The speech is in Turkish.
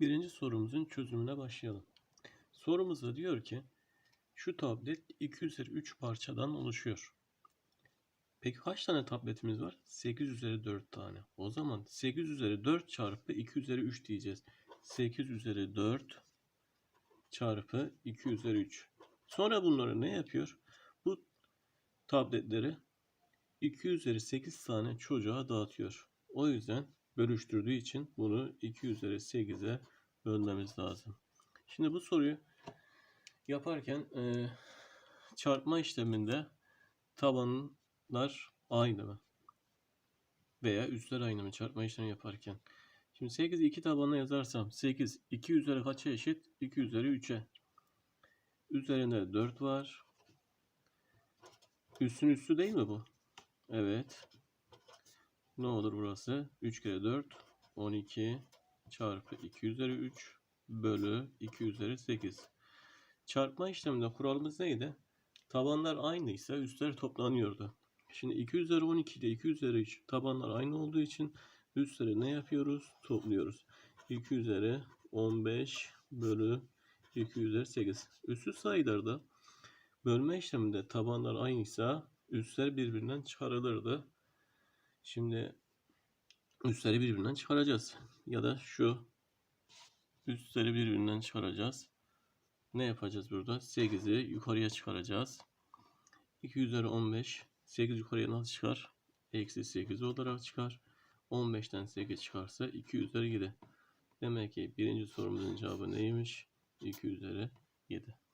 Birinci sorumuzun çözümüne başlayalım. Sorumuzda diyor ki şu tablet 2 üzeri 3 parçadan oluşuyor. Peki kaç tane tabletimiz var? 8 üzeri 4 tane. O zaman 8 üzeri 4 çarpı 2 üzeri 3 diyeceğiz. 8 üzeri 4 çarpı 2 üzeri 3. Sonra bunları ne yapıyor? Bu tabletleri 2 üzeri 8 tane çocuğa dağıtıyor. O yüzden bölüştürdüğü için bunu 2 üzeri 8'e bölmemiz lazım. Şimdi bu soruyu yaparken e, çarpma işleminde tabanlar aynı mı? Veya üstler aynı mı çarpma işlemi yaparken? Şimdi 8'i 2 tabanına yazarsam 8 2 üzeri kaça eşit? 2 üzeri 3'e. Üzerinde 4 var. Üstün üstü değil mi bu? Evet. Ne olur burası? 3 kere 4 12 çarpı 2 üzeri 3 bölü 2 üzeri 8. Çarpma işleminde kuralımız neydi? Tabanlar aynıysa üstler toplanıyordu. Şimdi 2 üzeri 12 ile 2 üzeri 3 tabanlar aynı olduğu için üstleri ne yapıyoruz? Topluyoruz. 2 üzeri 15 bölü 2 üzeri 8. Üssüz sayılarda bölme işleminde tabanlar aynıysa üstler birbirinden çıkarılırdı. Şimdi üstleri birbirinden çıkaracağız. Ya da şu üstleri birbirinden çıkaracağız. Ne yapacağız burada? 8'i yukarıya çıkaracağız. 2 üzeri 15. 8 yukarıya nasıl çıkar? Eksi 8 olarak çıkar. 15'ten 8 çıkarsa 2 üzeri 7. Demek ki birinci sorumuzun cevabı neymiş? 2 üzeri 7.